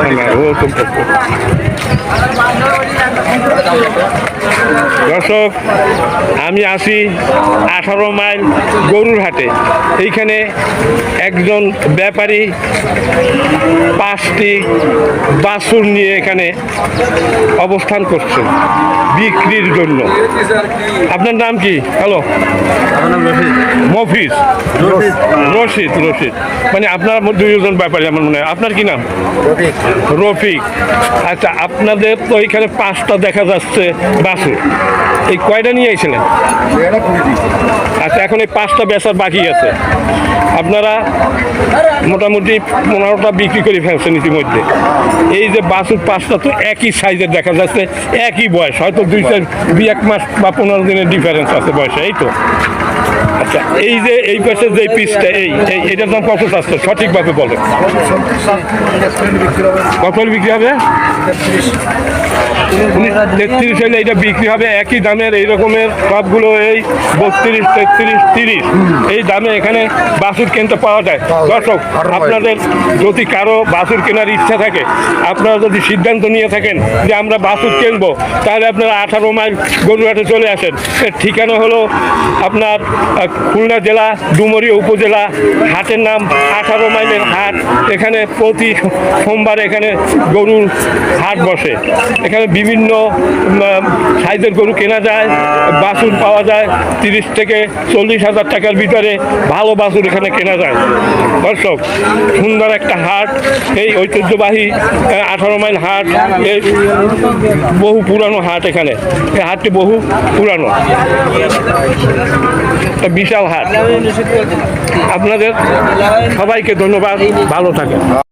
Hello, welcome to দর্শক আমি আসি আঠারো মাইল গরুর হাটে। এইখানে একজন ব্যাপারী পাঁচটি বাছুর নিয়ে এখানে অবস্থান করছে বিক্রির জন্য। আপনার নাম কি? হ্যালো। মফিজ। রশিদ। রশিদ মানে আপনার দুইজন ব্যাপারী আমার মনে হয়। আপনার কি নাম? রফিক। আচ্ছা আপনাদের তো এখানে পাঁচটা দেখা যাচ্ছে। বাসু। এই কয়টা নিয়ে এসেছিলেন আচ্ছা এখন এই পাঁচটা বেচার বাকি আছে। আপনারা মোটামুটি পনেরোটা বিক্রি করে ফেলছেন ইতিমধ্যে। এই যে বাসুর পাঁচটা তো একই সাইজের দেখা যাচ্ছে, একই বয়স। হয়তো দুই চার, দুই এক মাস বা পনেরো দিনের ডিফারেন্স আছে বয়সে, এই তো। আচ্ছা এই যে, এই পাশে যে পিসটা, এই এটার দাম কত চাচ্ছে? সঠিকভাবে বলে কত বিক্রি হবে? তেত্রিশ হলে এটা বিক্রি হবে একই দামের, এই রকমের সবগুলো এই বত্রিশ, তেত্রিশ, তিরিশ। এই দামে এখানে বাসুর কিনতে পাওয়া যায়। দর্শক, আপনাদের যদি কারও বাছুর কেনার ইচ্ছা থাকে, আপনারা যদি সিদ্ধান্ত নিয়ে থাকেন যে আমরা বাছুর কিনবো, তাহলে আপনারা আঠারো মাইল গরুহাটে চলে আসেন। ঠিকানা হলো আপনার খুলনা জেলা, ডুমুরিয়া উপজেলা, হাটের নাম আঠারো মাইলের হাট। এখানে প্রতি সোমবার এখানে গরুর হাট বসে। এখানে বিভিন্ন সাইজের গরু কেনা যায়, বাছুর পাওয়া যায়, তিরিশ থেকে চল্লিশ হাজার টাকার ভিতরে ভালো বাছুর এখানে কেনা যায়। দর্শক, সুন্দর একটা হাট, এই ঐতিহ্যবাহী আঠারো মাইল হাট এই বহু পুরানো হাট এখানে। এই হাটটি বহু পুরানো। বিশাল হাট। আপনাদের সবাইকে ধন্যবাদ। ভালো থাকেন।